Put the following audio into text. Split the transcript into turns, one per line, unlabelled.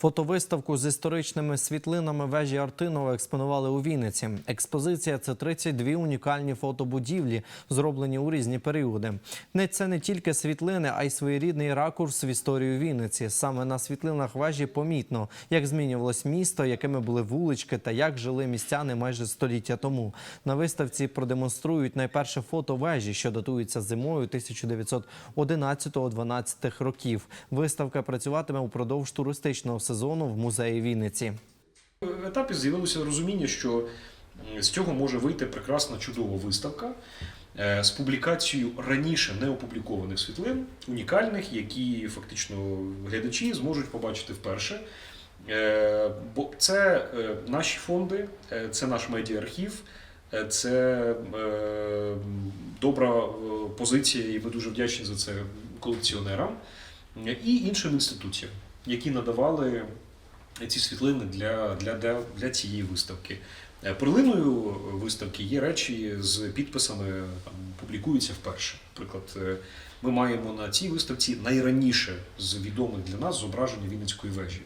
Фотовиставку з історичними світлинами вежі Артинова експонували у Вінниці. Експозиція це 32 унікальні фотобудівлі, зроблені у різні періоди. Не це не тільки світлини, а й своєрідний ракурс в історію Вінниці. Саме на світлинах вежі помітно, як змінювалось місто, якими були вулички та як жили містяни майже століття тому. На виставці продемонструють найперше фото вежі, що датується зимою 1911-12 років. Виставка працюватиме упродовж туристичного сезону в музеї Вінниці.
В етапі з'явилося розуміння, що з цього може вийти прекрасна чудова виставка е, з публікацією раніше не опублікованих світлин, унікальних, які фактично глядачі зможуть побачити вперше. Е, Бо це е, наші фонди, це наш медіа-архів, е, це добра позиція, і ми дуже вдячні за це колекціонерам і іншим інституціям, які надавали ці світлини для, для, для, цієї виставки. Е, Перлиною виставки є речі з підписами, там, публікуються вперше. Наприклад, е, ми маємо на цій виставці найраніше з відомих для нас зображення Вінницької вежі.